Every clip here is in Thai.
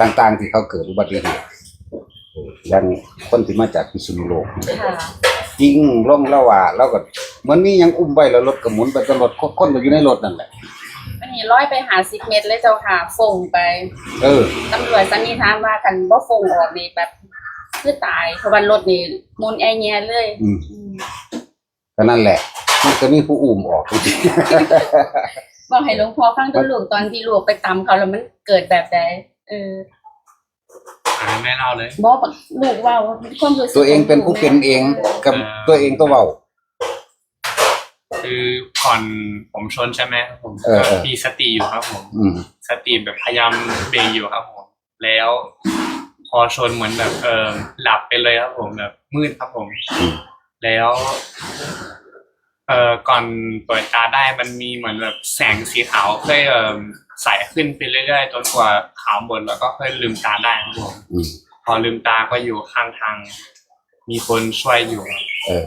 ต่างๆ ที่เขาเกิดอุบัติเหตุอย่างคนที่มาจากพิษณุโลกค่ะจริงลงแล้วว่าแล้วก็เหมือนมีหยังอุ้มไว้แล้วรถก็หมุนไปตลอดคนก็อยู่ในรถนั่นแหละอันนี้ร้อยไปหาสิบเมตรเลยเจ้าค่ะฟงไป เออตำรวจสันนิษฐานว่ากันบ่ฟงออกนี่แบบคือตายเพราะว่ารถนี่หมุนแอแยเลยอืมอืมก็นั่นแหละ มันก็มีผู้อุ้มออกจริงบอกให้หลวงพ่อฟังตัวลูกตอนที่ลูกไปตำเขาแล้วมันเกิดแบบใด เอออ่าแม่เล่าเลย บอกว่าลูกเว่าความรู้สึกๆตัวเองเป็นผู้เป็นเองกับอ่าตัวเองตัวเว้าคือก่อนผมชนใช่ไหมผมเออเออมีสติอยู่ครับผม อืม สติแบบพยายามเบรกอยู่ครับผม แล้วพอชนเหมือนแบบเออหลับไปเลยครับผมแบบมืดครับผมอืมแล้ว เอ่อก่อนเปิดตาได้มันมีเหมือนแบบแสงสีขาวค่อยเอ่อใสขึ้นไปเรื่อยๆจนกว่าขาวหมดแล้วก็ค่อยลืมตาได้ครับผมอืมพอลืมตาก็อยู่ข้างทาง มีคนช่วยอยู่ เออ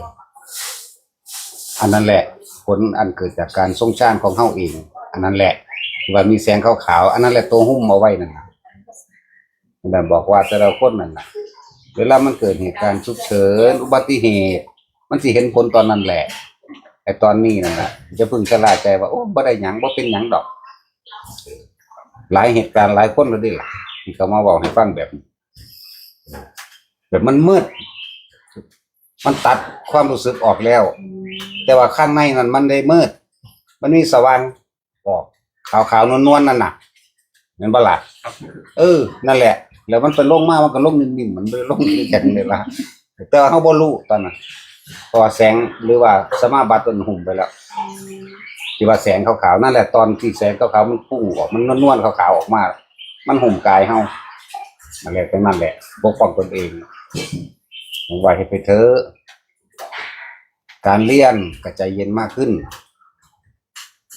อันนั้นแหละ ผลอันเกิดจากการทรงชาติของเฮาเอง อันนั้นแหละที่ว่ามีแสงขาวๆอันนั้นแหละตัวหุ้มเอาไว้นั่นนะนั่นบอกว่าแต่ละคนนั่นนะเวลามันเกิดเหตุการณ์ฉุกเฉินอุบัติเหตุ มันสิเห็นผลตอนนั้นแหละ ไอ้ตอนนี้นั่นนะจะพึ่งชะล่าใจว่าโอ้บ่ได้หยังบ่เป็นหยังดอก หลายเหตุการณ์หลายคนเลยดิล่ะที่เขามาบอกให้ฟังแบบแบบมันมืด มันตัดความรู้สึกออกแล้ว แต่ว่าข้างในนั้นมันได้มืด มันมีสว่างออกขาวๆนวลๆนั่นน่ะเห็นบ่ล่ะเออ นั่นแหละ แล้วมันไปลงมากมันก็ลงนิ่มๆมันไปลงแข็งเลยล่ะแต่ว่าเขาบ่รู้ตอนนั้น เพราะว่าแสงหรือว่าสมาบัติมันหุ่มไปแล้วอืมที่ว่าแสงขาวๆนั่นแหละตอนที่แสงขาวๆมันพุ่งออกมันนวลๆขาวๆออกมา มันห่มกายเฮานั่นแหละตรงนั้นแหละปกป้องตนเองผมว่าให้ไปเถอะการเรียนก็ใจเย็นมากขึ้น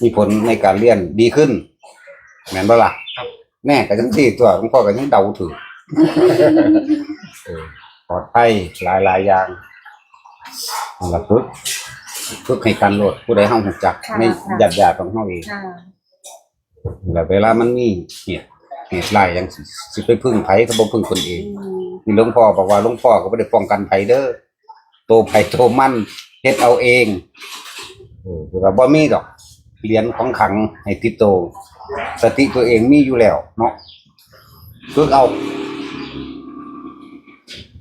มีผลในการเรียนดีขึ้นแม่นบ่ล่ะครับแน่ก็จังซี่ตัวหลวงพ่อก็ยังเดาถูกเออปลอดภัยหลายหลายๆอย่าง เอาล่ะฝึกฝึกให้การโหลดผู้ใดเฮารู้จักในญาติญาติๆของเฮาเองค่ะแล้วเวลามันมีเหตุเหตุร้ายอย่างสิสิไปพึ่งไผก็บ่พึ่งคนเอง อืมนี่หลวงพ่อบอกว่าหลวงพ่อก็บ่ได้ป้องกันไผเด้อโตไผโตมันเฮ็ดเอาเองเออคือว่าบ่มีดอกเหรียญของขลังให้ติดโตสติตัวเองมีอยู่แล้ว เนาะฝึกเอา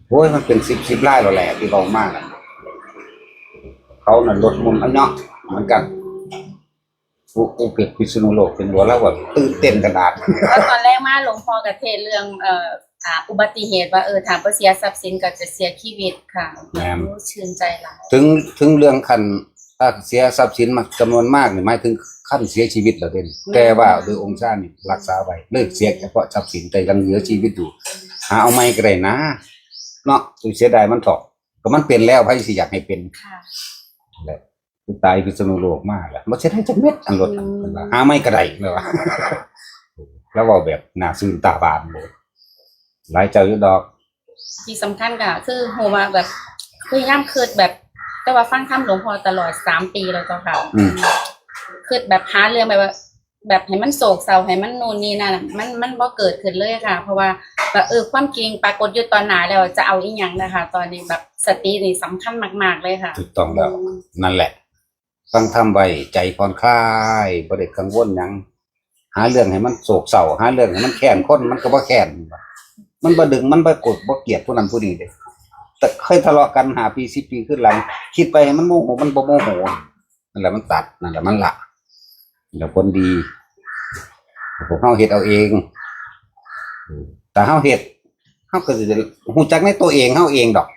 โอ้ยมันเป็น10 10ลายแล้วแหละที่เว้ามากอะ เขาน่ะลดมุนอันเนาะเหมือนกันอุอุเกิดพิษณุโลกเป็นหัวแล้วแบบตื่นเต้นกระดาษแล้วตอนแรกมาหลวงพ่อกับเทศเรื่องเอ่ออ่าอุบัติเหตุว่าเออถามว่าเสียทรัพย์สินก็จะเสียชีวิตค่ะแม่น รู้ชื่นใจหลายถึงถึงเรื่องคันถ้าเสียทรัพย์สินมาจำนวนมากนี่หมายถึงขั้นเสียชีวิตแล้วเด่นแต่ว่าโดยองค์ชาตินี่รักษาไว้เลิกเสียเฉพาะทรัพย์สินแต่ยังเหลือชีวิตอยู่หาเอาไม่ก็ได้นะ เนาะสุเสียดายมันเถอกก็มันเป็นแล้วไผสิอยากให้เป็น ค่ะ แหละคือตายพิษณุโลกมากแหละบ่เสียดายจักเม็ดอันรถอืมหาไม่ก็ได้เลยว่าแล้วเว่าแบบหน้าซื่นตาบานเลยหลายเจ้าอยู่ดอก ที่สำคัญก็คือโหว่าแบบพยายามคิดแบบ แต่ว่าฟังคำหลวงพ่อตลอดสามปีแล้วเจ้าค่ะอืมคิดแบบหาเรื่องแบบว่า แบบให้มันโศกเศร้าให้มันนูนนี่นั่นน่ะมันมันบ่เกิดขึ้นเลยค่ะ เพราะว่าแบบเออความจริงปรากฏอยู่ตอนหนาแล้วจะเอาอีหยังนะคะ ตอนนี้แบบสตินี่สำคัญมาก ๆ เลยค่ะ ถูกต้องแล้ว นั่นแหละฟังทำไว้ใจผ่อนคลายบ่ได้กังวลหยังหาเรื่องให้มันโศกเศร้าหาเรื่องให้มันแค้นคนมันก็บ่แค้นมันบ่ดึงมันบ่กดบ่เกลียดผู้นั้นผู้นี้เด้แต่เคยทะเลาะกันหาปี10ปีขึ้นหลัง คิดไปให้มันโมโหมันบ่โมโหนั่นแหละมันตัดนั่นแหละมันละ แล้วคนดีพวกเฮาเฮ็ดเอาเองแต่เฮาเฮ็ดเฮาก็สิได้ฮู้จักในตัวเองเฮาเองดอก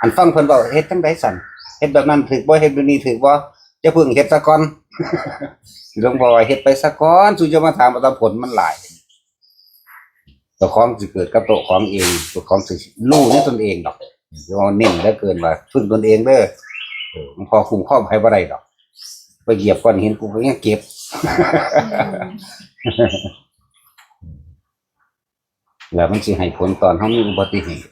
อันฟังเพิ่นเว้าเฮ็ดจังไดสันเฮ็ดแบบนั้นถึกบ่เฮ็ดแบบนี้ถึกบ่จะพึ่งเฮ็ดซะก่อนหลวงพ่อเฮ็ดไปซะก่อนสุจะมาถามว่าผลมันหลายตัวของสิเกิดกับตัวของเองตัวของสิรู้ในตนเองดอกอย่าเอาเน้นเหลือเกินว่าพึ่งตนเองเด้อหลวงพ่อคุมครองให้บ่ได้ดอก ไปเหยียบก้อนหินกูก็ยังเก็บแล้วมันสิให้ผลตอนเฮามีอุบัติเหตุ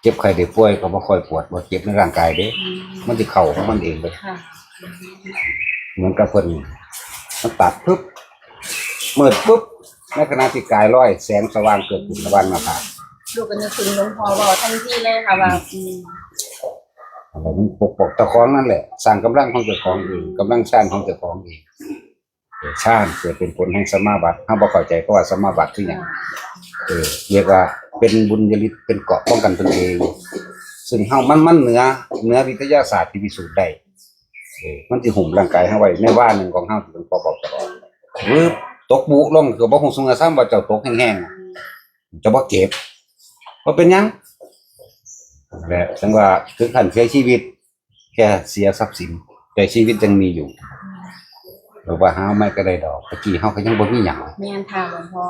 เจ็บไข้ได้ป่วยก็บ่ค่อยปวดบ่เจ็บในร่างกายเด้อืมมันจะเข่าของมันเองเลยค่ะเหมือนกับเพิ่นมันตัดปุ๊บเมื่อปุ๊บในขณะที่กายร้อย แสงสว่างเกิดขึ้นระหว่างหน้าผากดูกันนึกถึงหลวงพ่อบอกทันทีเลยค่ะว่าอืม อะไรมันปกปกตะคองนั่นแหละ สร้างกำลังของเจ้าของเองกำลังชาติของเจ้าของเองชาติเกิดเป็นผลแห่งสมาบัติถ้าบ่เข้าใจก็ว่าสมาบัติคือหยังเออเรียกว่าเป็นบุญยฤทธิ์เป็นเกาะป้องกันตนเอง ซึ่งเฮามันมันเหนือเหนือวิทยาศาสตร์ที่พิสูจน์ได้เออมันสิหุ่มร่างกายเฮาไว้ในว่าหนึ่งของเฮาที่เป็นปอบๆตลอดหรือตกบุลงก็บ่ฮู้สึงซ้ำว่าเจ้าตกแห้งๆจะบ่เจ็บบ่เป็นยัง แหละจังว่าถึงขั้นเสียชีวิต แค่เสียทรัพย์สิน แต่ชีวิตยังมีอยู่หรือว่าหาไม่ก็ได้ดอกตะกี้เฮาก็ยังบ่มีหยังแม่นค่ะหลวงพ่อ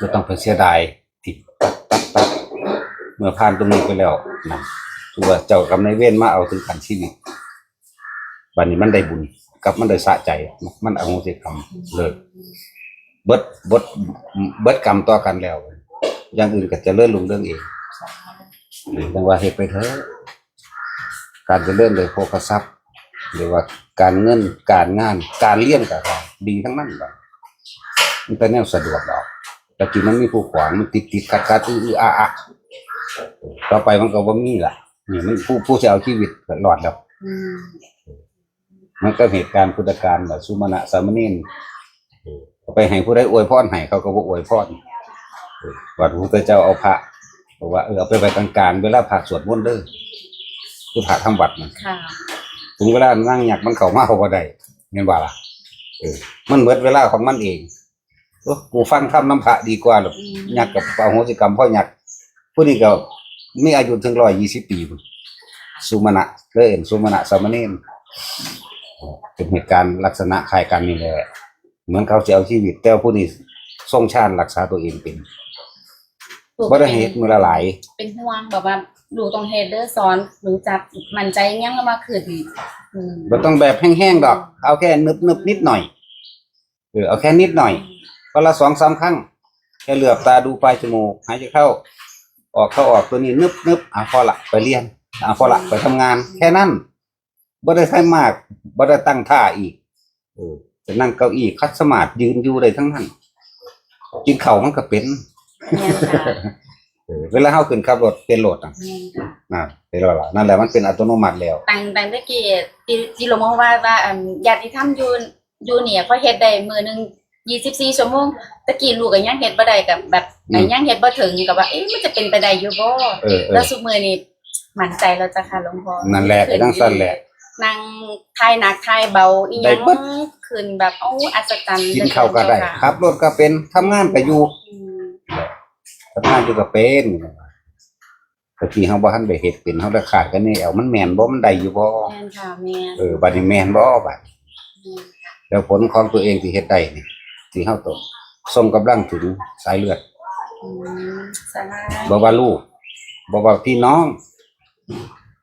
ก็ต้องไปเสียดายที่ตัดตัดตัดเมื่อผ่านตรงนี้ไปแล้วนะถือว่าเจ้ากรรมนายเวรมาเอาถึงขันชีวิตบัดนี้มันได้บุญกับมันได้สะใจ มันเอาโหสิกรรมเลิกเบิดเบิดเบิดกรรมต่อกันแล้ว อย่างอื่นก็เจะเลื่อนลงเรื่องเอง ดังว่าเหตุไปเถอะการเจะเลื่อนเลยโภคทรัพย์หรือว่าการเงินการงานการเลี้ยงกับดีทั้งนั้นแบบมันเป็นแนวสะดวกดอกแต่จริงมันมีผู้ขวางมันติดติดขัดขัดอื้ออื้ออาอะต่อไปมันก็บ่มีล่ะนี่มันผู้ผู้จะเอาชีวิตรอดแล้วอืมมันก็เหตุการณ์พุทธกาลแบบสุมาณะสามเณรเอาไปให้ผู้ใดอวยพรให้เขาก็บ่อวยพรวัดพระพุทธเจ้าเอาพระ บอกว่าเออเอาไปไว้กลางๆเวลาพระสวดมนต์เด้อคือพระทำวัดมันค่ะ ถึงเวลานั่งหยักมันเข้ามาเขาบ่ได้เห็นว่าล่ะเออมันเบิดเวลาของมันเองโอ้กูฟังคำน้ำพระดีกว่าหรอกอืมยักษ์กับเป่าโหสิกรรมพ่อยักษ์ผู้นี้ก็มีอายุถึงร้อยยี่สิบปีพุ่นสุมาณะเลยเห็นสุมาณะสามเณรเป็นเหตุการณ์ลักษณะคล้ายกันนี่แหละเหมือนเขาจะเอาชีวิตแต่ว่าผู้นี้ทรงชาติรักษาตัวเองเป็นลูก บ่ได้เหตุมือละหลายเป็นห่วงแบบว่าดูตรงเฮดเดอร์สอนหรือจับมันใจยังแล้วมาขึ้นอืมบ่ต้องแบบแห้งๆดอก เอาแค่นึบนึบๆนิดหน่อยเออเอาแค่นิดหน่อยวันละสองสามครั้ง แค่เหลือบตาดูปลายจมูกหายใจเข้า ออกเข้าออกตัวนี้นึบนึบอะพอละไปเรียนอะพอละไปทำงาน แค่นั้นบ่ได้ใช้มากบ่ได้ตั้งท่าอีกเออจะนั่งเก้าอี้คัดสมาธิยืนอยู่ได้ทั้งนั้นกินข้าวมันก็เป็น แม่นค่ะเออเวลาเฮาขึ้นขับรถเป็นรถอะแม่นค่ะน่ะเป็นแล้วล่ะนั่นแหละมันเป็นอัตโนมัติแล้ว ตังตังตะกี้ที่ที่หลวงพ่อว่าว่าอันญาติธรรมอยู่อยู่เนี่ยเขาเฮ็ดได้มื้อหนึง24ชั่วโมงตะกี้ลูกก็ยังเฮ็ดบ่ได้กับแบบอืม ยังเฮ็ดบ่ถึงกับว่าเอ๊ะมันจะเป็นไปได้อยู่บ่เออเอแล้อวซุมื้อนี้มั่นใจแล้วจ้ะค่ะหลวงพ่อนั่นแหละไปทั้งสั้นแหละนั่งทายหนักทายเบาอีหได้ยังเบิดขึ้นแบบโอ้อัศจรรย์กินข้าวก็ได้เหลือเนขับรถก็เป็นทำงานก็อยู่อืม ทำงานอยู่ก็เป็นแต่ที่เฮาบ่ทันได้เฮ็ดเป็นเฮาได้ขาดกันนี่เอามันแม่นบ่มันได้อยู่บ่แม่นค่ะแม่นเออบัดนี้แม่นบ่บัดแล้วผลของตัวเองที่เฮ็ดได้นี่ที่เฮาต้องส่งกำลังถึงสายเลือดอืมสาราบ่ว่าลูกบ่ว่าพี่น้อง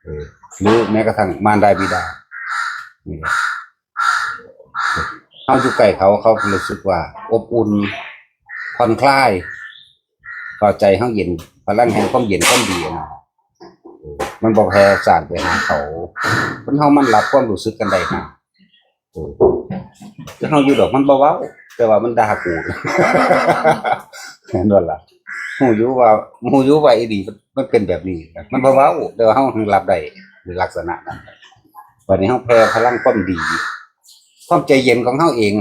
เออหรือแม้กระทั่งมารดาบิดานี่แหละเฮาอยู่ใกล้เขาเขารู้สึกว่า อบอุ่นผ่อนคลาย พอใจเฮาเย็นพลังแห่งความเย็นความดีนะมันบ่แพ้สารไปหาเขาคนเฮามันรับความรู้สึกกันได้นะเออแต่เฮาอยู่ดอกมันบ่เว้าแต่ว่ามันด่ากูเห็นบ่ล่ะหูยูว่าหูยูว่าอีดีมันเป็นแบบนี้ มันบ่เว้าแต่ว่าเฮาถึงรับได้ในลักษณะนั้นวันนี้เฮาแพ้พลังความดีความใจเย็นของเฮาเอง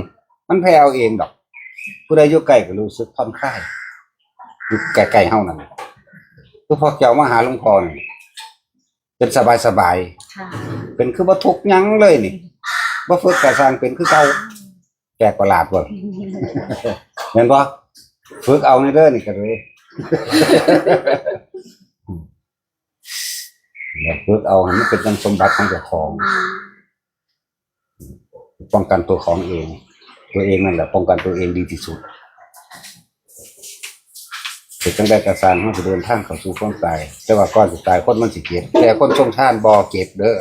มันแพ้เอาเองดอก ผู้ใดอยู่ใกล้ก็รู้สึกผ่อนคลาย อยู่ใกล้ๆเฮานั่นคือพอเจ้ามาหาหลวงพ่อนี่เป็นสบายค่ะๆเป็นคือบ่ทุกข์หยังเลยนี่บ่ฝึกกะสร้างเป็นคือเก่าแปลกประหลาดบ่เห็นบ่ฝึกเอาในเด้อนี่ก็เลยเนี่ยฝึกเอาให้มันเป็นสมบัติของเจ้าของ ป้องกันตัวของเอง ตัวเองนั่นแหละป้องกันตัวเองดีที่สุด เกิดตั้งแต่กระสานเขาจะเดินทางเข้าสู่ความตาย แต่ว่าก่อนจะตายคนมันสิเก็บแต่คนชงชาติบอเก็บเด้อ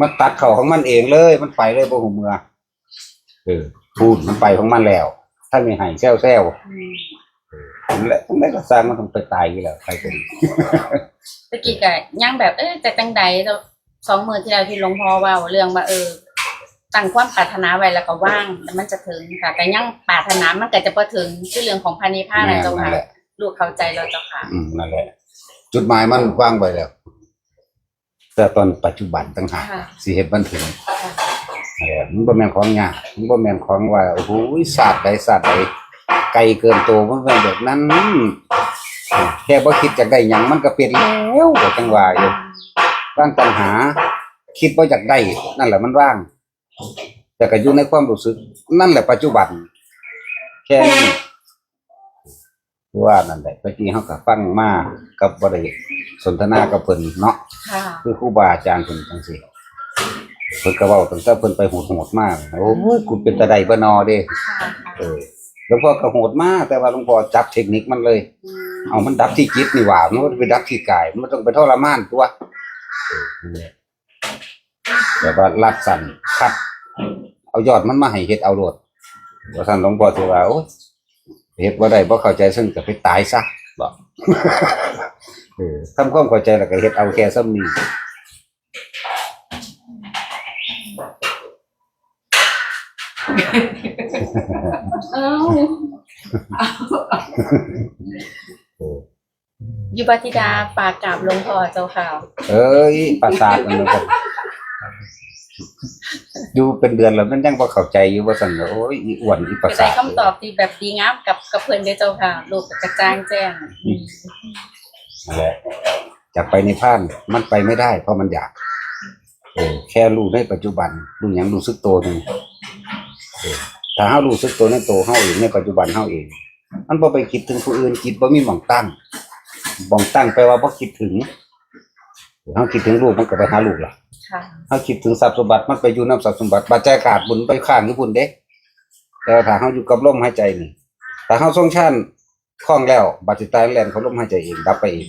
มันตัดเข่าของมันเองเลย มันไปเลยบ่หูเมือเออพูดมันไปของมันแล้วถ้านมีหายแซวแซวและตั้งแต่กระสานมันต้องไปตายอยู่แล้วใครเป็นตะกี้ก็ยังแบบเอ๊ะแต่จังใดแล้สองมือที่แล้วที่หลวงพ่อว้าเรื่องว่าเออตั้งความปรารถนาไว้แล้วก็ว่างแล้วมันจะถึงค่ะ แต่ยังปรารถนามันก็จะพอถึงที่อเรื่องของพานิพาแม่นะเจ้านั่ค่ะน ละลูกเข้าใจแล้วเจ้าค่ะ อืมนั่นแหละ จุดหมายมันวางไปแล้ว แต่ตอนปัจจุบันต่างหากค่ะ สิเฮ็ดมันถึงนั่นแหละมันบ่แม่นของยากมันบ่แม่นของว่าโอ้โหศาสตร์ใดศาสตร์ใดไกลเกินตัวมันเป็นแบบนั้นแค่บ่คิดจะได้หยังมันก็เป็นแล้วก็จังว่าอยู่ว่างปัญหา คิดว่าอยากได้ นั่นแหละมันว่าง แต่ก็อยู่ในความรู้สึก นั่นแหละปัจจุบัน แค่นี้ ว่านั่นแหละเมื่อกี้เขาก็ฟังมากับบริสนทนากับเพิ่นเนาะค่ะคือครูบาอาจารย์เพิ่นจังซี่เพิ่นก็เว้าตั้งแต่เพิ่นไปโหดๆมากโอ้ยกูเป็นตาใดบ่นอเด้ค่ะเออหลวงพ่อก็โหดมากแต่ว่าหลวงพ่อจับเทคนิคมันเลย อืมเอามันดับที่จิตนี่หว่ามันบ่ได้ไปดับที่กาย มันต้องไปทรมานตัวเออนั่นแหละแต่ว่ารัดสั่นคัด เอายอดมันมาให้เฮ็ดเอาโลดว่าท่านหลวงพ่อสิว่าโอ้ย เฮ็ดบ่ได้บ่เข้าใจซึ่งก็ไปตายซะบอกเออทำความเข้าใจแล้วก็เฮ็ดเอาแค่ซ้ำนี้เอ้าเออยุบธิดาฝากกราบหลวงพ่อเจ้าค่ะ เอ้ยประสาทมันเหมือนกัน อยู่เป็นเดือนแล้วมันยังบ่เข้าใจอยู่ว่าซั่นโอ้ยอีอ้วนอีประจะสาได้ทคำตอบที่แบบดีงามกับกับเพื่อนได้อเจ้าค่ะลูกกระจ่างแจ้งอืมนั่นแหละจะไปในพานมันไปไม่ได้ เพราะมันอยากเออแค่รู้ในปัจจุบันรู้หยังรู้สึกตัวหนึงเออถ้าเฮารู้สึกตัวในตัวเฮาเองในปัจจุบันเฮาเอง มันบ่ไปคิดถึงผู้อื่นคิดบ่มีหม่องตั้งหม่องตั้งแปลว่าบ่คิดถึงเฮาคิดถึงลูกมันก็ไปหาลูกล่ะ ค่ะเฮาคิดถึงทรัพย์สมบัติมันไปอยู่นำทรัพย์สมบัติปัจจัยขาดบุญไปข้างอยู่พุ่นเด้ แต่ว่าถ้าเฮาอยู่กับลมหายใจนี่ถ้าเฮาทรงชันคล่องแล้วบัดสิตายแลนเขาลมหายใจเองดับไปเอง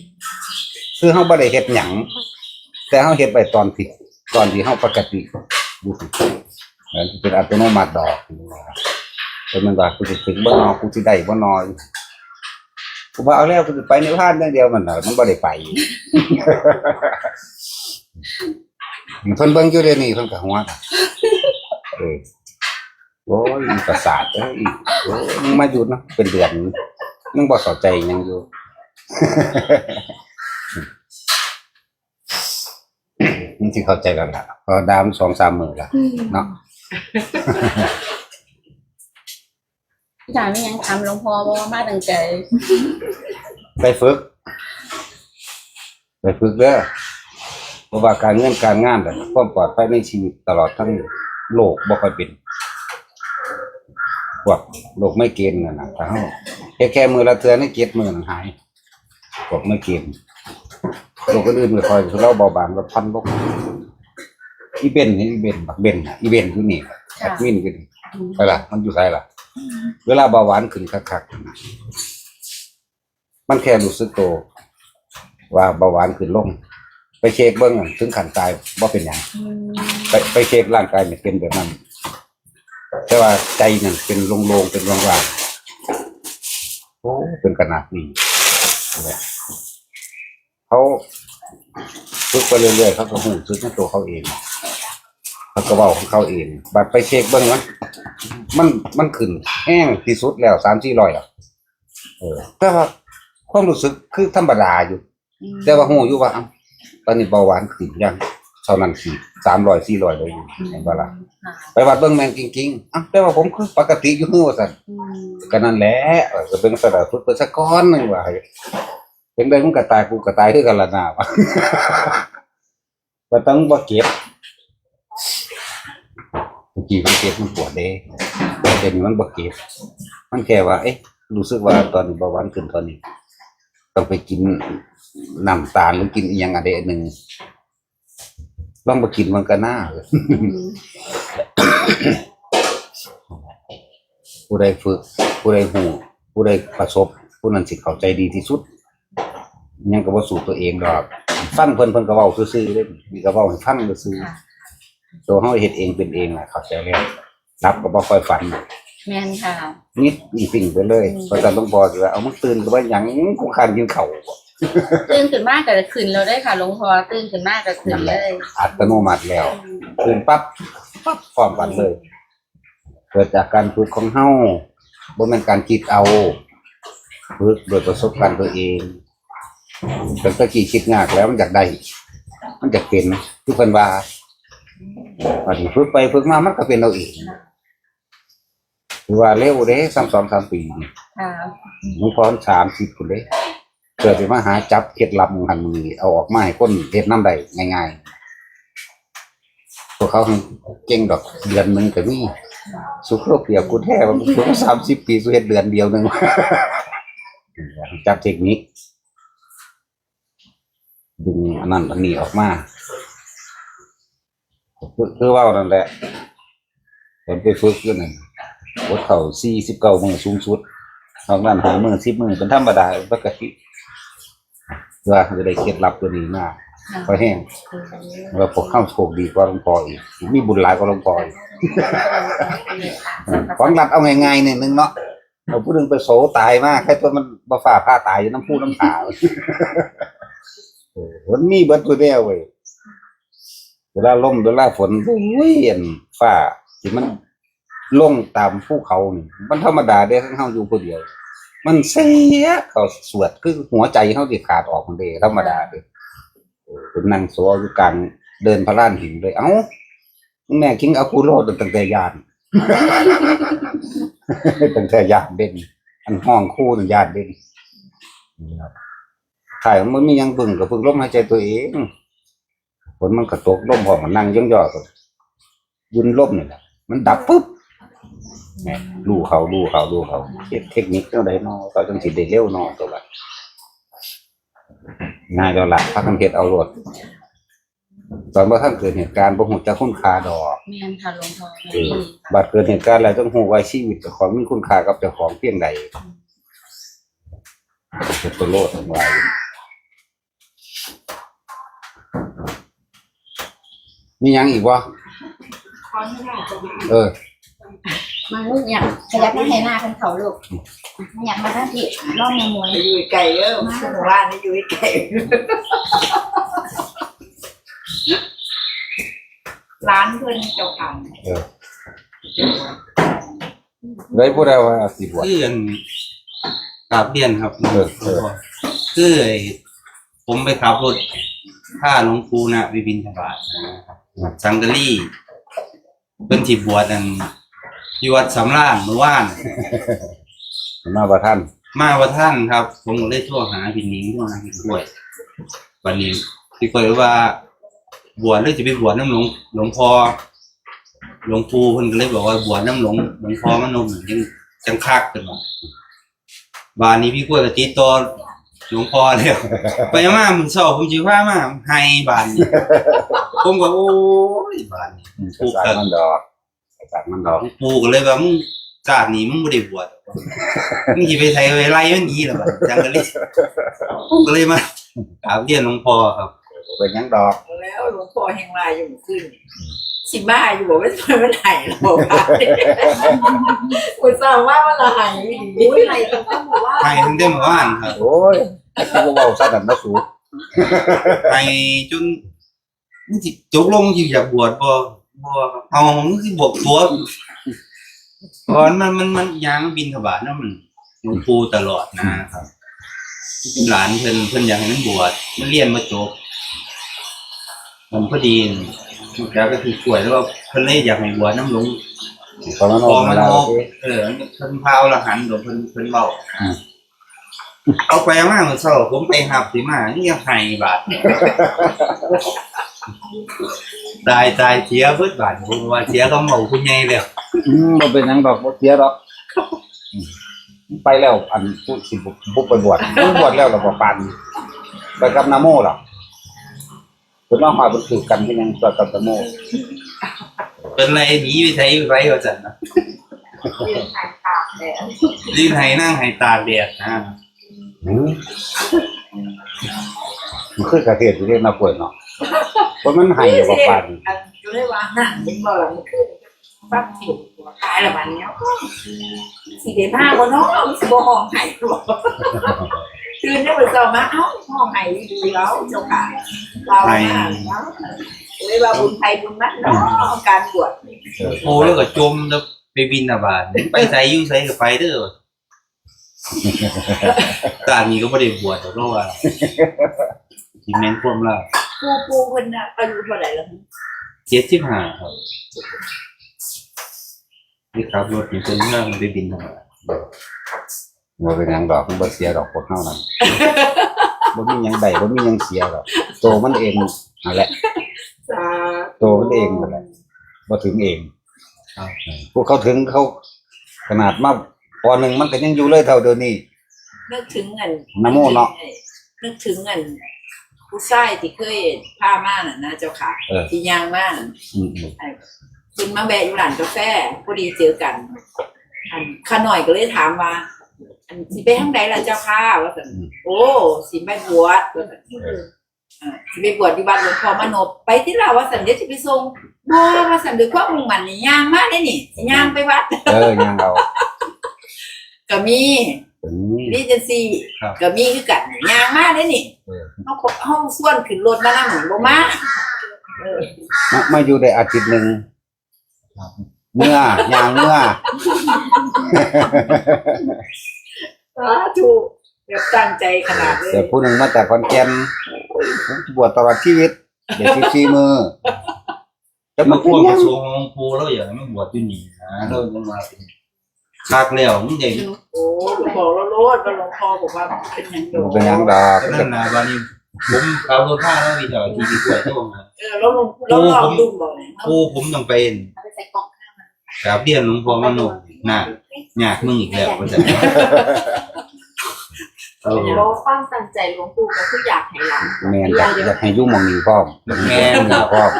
คือเฮาบ่ได้เฮ็ดหยังแต่เฮาเฮ็ดไปตอนที่ตอนที่เฮาปกติอยู่มันเป็นอัตโนมัติดอกเป็นมันว่ากูสิถึงบ่นอกูสิได้บ่นอกูว่าเอาแล้วกูสิไปนิพพานอย่างเดียวมันน่ะมันบ่ได้ไป เพิ่นเบิ่งอยู่เดี๋ยวนี้เพิ่นก็หัวกันเออโอ้ยอีประสาทเอ้ยอีโอ้ยมึงมาอยู่เนาะเป็นเดือนมึงบ่เข้าใจหยังอยู่มึงสิเข้าใจแล้วล่ะพอดามสองสามมื้อละเนาะพี่ดาไม่ยังทำหลวงพ่อบอกว่ามาตั้งใจ ไปฝึก ไปฝึกเด้อ เพราะว่าการเงินการงานน่ะความปลอดภัยในชีวิตตลอดทั้งโลกบ่ค่อยเป็นพวกโรคไม่เกณฑ์น่ะนะถ้าเฮาแค่แค่มือละเทื่อนี่เก็ดมือนั่นหายพวกไม่เกณฑ์โรคอื่นๆก็คอยเราเบาบางเราพันบกอีเบนนี่อีเบนบักเบนน่ะอีเบนอยู่นี่แอดมินก็นี่อืมไปล่ะ มันอยู่ไสล่ะ เวลาเบาหวานขึ้นคักๆนะมันแค่รู้สึกตัวว่าเบาหวานขึ้นลง ไปเช็คเบิ้งอะถึงขันตายว่าเป็นหยังอืมไปไปเช็คร่างกายเนี่ยเป็นแบบนั้น แต่ว่าใจเนี่ยเป็นโลงๆเป็นว่างๆโอ้เป็นขนาดนี้เนี่ยเขาฝึกไปเรื่อยๆเขาก็หูซึกในตัวเขาเองเขาก็เบาของเขาเองบัดไปเช็คเบิ้งนะมันมันขึ้นแห้งที่สุดแล้วสามสี่ร้อยอะเออแต่ว่าความรู้สึกคือธรรมดาอยู่อืมแต่ว่าหูอยู่ว่าเอ้าตอนนี้เบาหวานขึ้นยังเท่านั้นขีดสามร้อยสี่ร้อยเลยอยู่เห็นปะล่ะค่ะไปวัดเบิ่งแมงจริงๆอะแต่ว่าผมคือปกติอยู่คือว่าซั่นอืมก็นั่นแหละเออก็เป็นสระพุทธสะก้อนหนึงว่าเป็นได้มึงก็ตายกูก็ตายคือกันละนาวะบ่ต้องบ่เก็บเมื่อกี้มันเก็บมันปวดเด้แต่เดี๋ยวนี้มันบ่เก็บ มันแค่ว่า เอ๊ะ รู้สึกว่าตอนนี้เบาหวานขึ้นตอนนี้ ต้องไปกิน น้ำตาลหรือกินอีหยังอะไรอันหนึ่งลองมากินมันก็น่าอืมผู้ใดฝึก ผู้ใดหูผู้ใดประสบ ผู้นั้นสิเข้าใจดีที่สุดอิหยังก็บ่สู่ตัวเองดอกฟังเพิ่นเพิ่นก็เว้าซื่อๆเด้นี่ก็เว้าให้ฟังซื่อค่ะ ๆตัวเฮาเฮ็ดเองเป็นเองน่ะเข้าใจแล้วรับก็บ่ค่อยฝัน แม่นค่ะ นิดนี่สิ่งไปเลยอืม เพราะแต่หลวงพ่อสิว่าเอามึงตื่นก็ว่าหยังกูคานกินข้าวบ่ ตื่นขึ้นมากก็ขึ้นแล้วได้อค่ะหลวงพ่อตื่นขึ้นมากก็ขึ้นนั่นแหเลละยอัตโนมัติแล้วอืมตื่นปั๊บปั๊บพร้อมกันเลย เกิดจากการฝึกของเฮาบ่แม่นการคิดเอาฝึกโดยประสบการณ์ตัวเองแต่ตะกี้คิดยากแล้วมันอยากได้ มันอยากเป็นที่เพิ่นว่าอันนี้ฝึกไปฝึกมามันก็เป็นเอาเองถือว่าเร็วเด้ซ้ำสองสามปีนี่ค่ะหลวงพ่อสามสิบคนเลย เกิดไปมาหาจับเคล็ดลับขอหันมือเอาออกมาให้คนเฮ็ดน้ำได้ง่ายๆพวกเขาเก่งดอกเดือนหนึ่งก็มีสุขโรเปียบกูแท้ว่าสุขสามสิบปีสุเฮ็ดเดือนเดียวหนึ่งจับเทคนิคดึงอันนั้นอันนี้ออกมาคือคือว่านั่นแหละผมไปฝึกอยู่นั่นวัดเข่าสี่สิบเก้ามือสูงสุด นอกนั้นหามือสิบมือเป็นธรรมดาปกติเพื่อจะได้เคล็ดลับตัวนี้มากก็แห้งว่าพวกข้ามโชคดีกว่าหลวงพ่ออีกมีบุญหลายกว่าหลวงพ่ออีกของรัดเอาง่ายๆเนี่ยนึงเนาะเราพูดถึงไปโสตายมากแค่ตัวมันบ่ฝ่าผ้าตายอยู่น้ำพูน้ำขาเออมันมีเบิดตัวเดียวเว้ยเวลาลมเวลาฝนโอ้ยอันฟ้าที่มันลงตามภูเขานี่มันธรรมดาได้ทั้งเฮาอยู่คนเดียว มันเสียเขาสวดคือหัวใจเขาสิขาดออกมันเดธรรมดาเด้เป็นนั่งโซอยู่กลางเดินพระลานหินเลยเอ้าแม่คิงอาคูโรตั้งแต่ยานตั้งแต่ยานเด่นอันห้องคู่นั่นยานเด่นถ่ายมันมียังบึงกับพึ่งลมหายใจตัวเองฝนมันกระตกลมพอมันนั่งย่องย่อกับยุนลมนี่แหละมันดับปุ๊บ แหม่ดูเขาดูเขาดูเขาเฮ็ดเทคนิคเท่าใดเนาะเขาจังสิได้เร็วเนาะตัวละง่ายแล้วล่ะพากันเฮ็ดเอาโลดตอนบ่ทันเกิดเหตุการณ์บ่ฮู้จักคุณค่าดอกแม่นค่ะหลวงพ่อแม่เออบัดเกิดเหตุการณ์แล้วต้องฮู้ว่าชีวิตเจ้าของมีคุณค่ากับเจ้าของเพียงใดเฮ็ดตัวโลดทั้งหลายมีหยังอีกบ่เออ มาลูกอยากขยับมาให้หน้าเป็นเขาลูกอยากมาท่าที่รอบแมมวยอยู่ไกลเออหมู่บ้านนี่อยู่ไกลร้านเพื่อนเจ้าของเออได้ผู้ใดว่าสิบวชคืออันกราบเรียนครับเออเออคือไอ้ผมไปขับรถผ้าหลวงปู่นะวิบินทบาทนะครับสังกะรีเป็นที่บวชอัน ที่วัดสำราญเมื่อวาน มาบ่ท่านมาว่าท่านครับ ผมก็เลยโทรหาพี่นิ้งโทรหาพี่กล้วยวันนี้พี่กล้วยว่า บวชหรือจะไปบวชน้ำหลวงหลวงพ่อหลวงปู่เพิ่นก็เลยบอกว่าบวชน้ำหลวงหลวงพ่อมันนมยังจังคักกันว่าบานนี้พี่กล้วยก็ติดต่อหลวงพ่อแล้วไปมามึงสอบผมจิว่ามาให้บานนี้ผมก็โอ้ยบานนี้กระสานมันดอก กระสานมันดอกหลวงปู่ก็เลยว่ามึงจาดนี้มึงไม่ได้บวชมึงสิไปไทยไปไล่มันหนี้หรอวะจังก็เลยผมก็เลยมากราบเรียนหลวงพ่อครับเป็นหยังดอก แล้วหลวงพ่อแห่งลายอยู่ขึ้นสิบ้าอยู่บอกว่าทำไมมันหายเราบ้าอุตส่าห์ว่ามันละหายดีอุ้ยไหลตรงข้างหมู่บ้านไทยถึงได้หมู่บ้านครับโอ้ยกูบ่เว้าซะนั่นมาสูไทยจนมึงสิจกลงอยู่อยากบวชบ่ บ่ครับเอามึงสิบวกตัวก่อนมันมันมันยางบินทบาทเนาะมันหลวงปู่ตลอดนะครับ หลานเพิ่นเพิ่นอยากให้มันบวชมันเรียนมาจบผมพอดีแล้วก็คือกล้วยแล้วว่าเพิ่นเลยอยากให้บวชน้ำหลวงพอมันพอออกมัมานแล้วออกสิเออเพิ่นพาวละหันเดี๋ยวเพิ่นเพิ่นเบาอืมเอาไปเอามาเมื่อเช้าผมไปหับสิมานี่ยังให้บาท ตายตายเสียเบิดบาทผมว่าเสียก็เมาคุณใหญ่แล้วอืมบ่เป็นหยังดอกบ่เสียดอกอืมไปแล้ว อันผู้สิบุบุไปบวชเพิ่นบวชแล้วก็บ่ปานไปกับนาโมหรอกเพิ่นว่าหอยเพิ่นถือกันที่ยังตัวกับนาโมเป็นไรหนีไปใช้ไรว่าจันนะยืนให้นั่งให้ตากแดดนะอืมมันคือกระเทศอยู่เรียกนาป่วยเนาะ เพราะมันให้บ่ปานอยู่ได้ว่านั่นยิงบ่หลังขึ้นปั๊บสิตายละมันเนาะสี่เดือนห้าคนเนาะสิบ่ห้องไห้หรอกตื่นได้เหมือนเจ้ามาเอ้าห้องไห้ดีแล้วเจ้าค่ะเราเนาะเลยว่าบุญไทยบุญมันเนาะการบวชเออโอ้แล้วก็จมแล้วไปบินอะบาดไปใส่อยู่ใส่ก็ไปเด้อตามีก็บ่ได้บวชหรอกเพราะว่าที่แม่นความลา ปูปูเพิ่นน่ะอายุเท่าไหร่แล้ว75ครับนี่ครับรถนี่เพิ่นเมื่อมันไปบินทำไมบ่เป็นหยังดอกมันบ่เสียดอกพวกเฮานั่นบ่มีหยังได้บ่มีหยังเสียดอกโตมันเองนั่นแหละสาโตมันเองนั่นแหละบ่ถึงเองครับพวกเขาถึงเขาขนาดมาปอหนึ่งมันก็ยังอยู่เลยเท่าเดิมนี่นึกถึงอันนะโมเนาะนึกถึงอัน ผู้ชายที่เคยพามาน่ะนะเจ้าค่ะเออ ที่ยางมาอืมคุณมาแบะอยู่ร้านกาแฟพอดีเจอกัน อันข้าหน่อยก็เลยถามว่า อันสิไปทางใดล่ะเจ้าค่ะว่าสันโอ้สิไปบวชว่าซั่นอ่าสิไปบวชที่บ้านหลวงพ่อมโนไปที่ลาวว่าสันเดี๋ยวสิไปส่งบ่ว่าสันด้วยความมุ่งมั่นนี่ย่างมาได้นี่สิย่างไปวัด เออยังเอาก็มี ถึงรีเจนซี่ครับก็มีคือกันย่างมาได้นี่เออเฮาก็เฮาส่วนขึ้นรถมานั่งบ่มาเออมามาอยู่ได้อาทิตย์หนึ่งเมื่อยางเมื่อสาธุแบบตั้งใจขนาดเลแต่ยผู้หนึ่งมาจากขอนแก่นผมบวชตลอดชีวิตเดี๋ยวซีมือจะมามาพพูวดกยักงระทรวงของปูแล้วอย่างไม่บวชอยู่นี่นะเราจะมาเป็น คักแล้วมึงใหญ่โอ้บอกแล้วโลดว่าหลวงพ่อบอกว่าเป็นหยังโยเป็นหยังดอกนั่นนะบานี้ผมขับรถผ้าแล้วมีแถวที่มีกล้วยช่วงนะเออแล้วหลวงแล้วลองดุมบอกเนี่ยปูผมต้องเป็นเอาไปใส่กล่องข้าวมันกราบเรียนหลวงพ่อมโนน่ะยากมึงอีกแล้วว่าจะเออเราความตั้งใจหลวงปู่ก็คืออยากให้หลานแมนอยากอยากให้อยุ่หมองนี้พร้อมแม่นหนี้พร้อม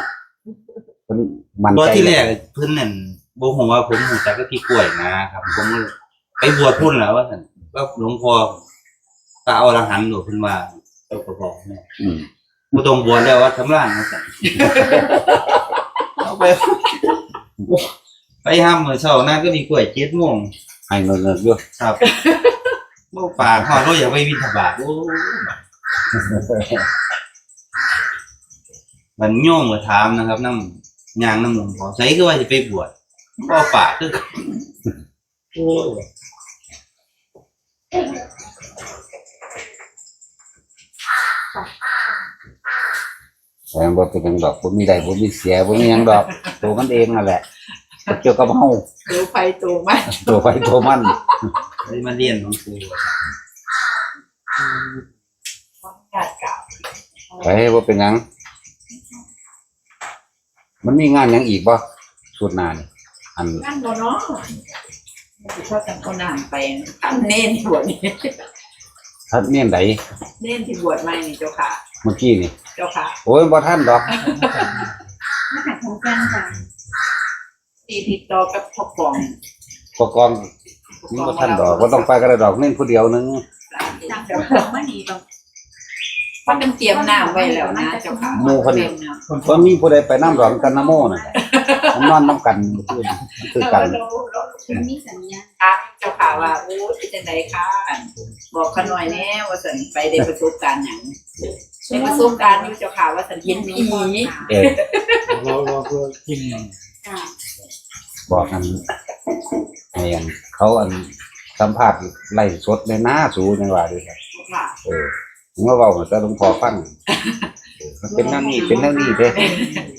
เพิ่นมันตอนใจที่แรกเพิ่นนั่น บ่ฮู้ว่าผมรู้จักกับพี่กล้วยนะครับ ผมเลยไปบวชพุ่นแล้วว่าซั่นว่าหลวงพ่อตาเอาอรหันต์หนูเพิ่นว่าเจ้าก็บอกแม่อืมบ่ต้องบวชแล้วว่าทำร่างว่าซั่นเอาไป ไปห้ามมื้อเช้านะก็มีกล้วย7โมงให้เงินเงินอยู่ครับบ่ปากฮอดเราอยากไปบิณฑบาตโอ้มันโยมมาถามนะครับนำยางน้ำหลวงพ่อใส่คือว่าสิไปบวช บ่ปากคือโอ้ยแต่บ่เป็นหยังดอกบ่มีได้บ่มีเสียบ่มีหยังดอก ตัวมันเองนั่นแหละบ่เกี่ยวกับเฮาเดี๋ยวไปตัวมันตัวไปตัวมันได้มาเรียนหลวงปู่อยากกล่าวไปบ่เป็นหยัง มันมีงานหยังอีกบ่ชุดหน้านี่ อันนั่นบ่เนาะชอบกันคนอ่านไปทำเน้นที่บวชนี่ท่านเนียนใดเน้นที่บวชใหม่นี่เจ้าค่ะ เมื่อกี้นี่ เจ้าค่ะโอ้ยบ่ทันดอกมาจากของกันค่ะตีติดต่อกับพ่อปองปกองนี่บ่ทันดอกบ่ต้องไปก็ได้ดอกเน้นผู้เดียวหนึงจากของมาดีตรงมันเป็นเตรียมน้ำไว้แล้วนะเจ้าค่ะหมู่คนเตรีนี้ยมน้ำ บ่มีผู้ใดไปนำดอกกันนะโมน่ะมั นนอนนํกันคือคือกันคุณมีสัญญาถามเจ้าค่ะว่าโอ้เป็นจังไดคะบอกเขาหน่อยแน่ว่าสันไปได้ประสบการณ์หยังได้ประสบการณ์อยู่เจ้าค่ะว่าสันเห็นผีเออเราเราเพื่อกินค่ะบอกกันให้อันเขาอันสัมภาษณ์ไล่สดในหน้าสูจังว่าดีครับค่ะเออผมว่าเว้าแต่หลวงพ่อฟังเออมันเป็นแนวนี้เป็นแนวนี้เด้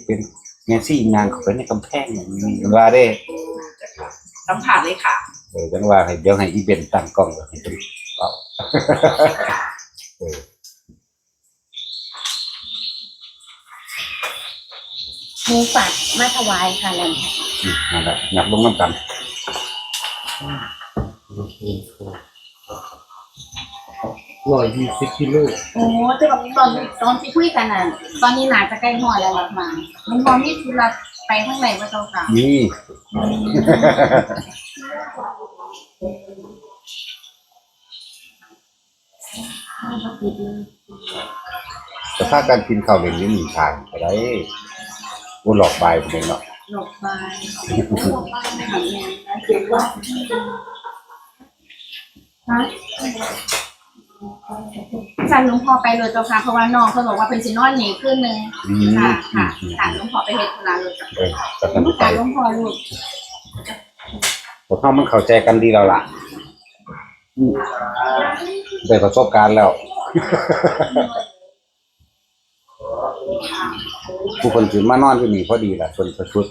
เป็น แม่ซี่งานเขาไปในกำแพงอย่างนี้ว่าเด้สัมผัสเลยค่ะเออจังว่าให้เดี๋ยวให้อีเวนต์ตั้งกล้องแล้วให้เพิ่นเอาหมูฝากมาถวายค่ะแล้วอืมนั่นแหละอยากลงน้ำกัน ร้อยยี่สิบกิโลโอ้แต่ว่าตอนตอนที่คุยกันน่ะตอนนี้หนาจะใกล้หอดแล้วมามันพอมีธุระไปข้างในว่าเจ้าค่ะนี่แต่ถ้าการกินข้าวเล่นนี่มีทางอะไรกูหลอกบายไปเลยเนาะหลบไปหลบไปหาแม่นะเจ็บว่าฮะ สั่นหลวงพ่อไปเลยเจ้าค่ะเพราะว่าน้องเขาบอกว่าเป็นสินอนหนีขึ้นนึงอืมค่ะอืค่ะมอืมค่ะหลวงพ่อไปเฮ็ดธุระเลยจ้ะเออก็ต้องไปค่ะหลวงพ่อลูกพวกเขามันเข้าใจกันดีแล้วล่ะอืมได้ประสบการณ์แล้ว ผู้คนถือมานอนที่นี่พอดีแหละส่วนประชุด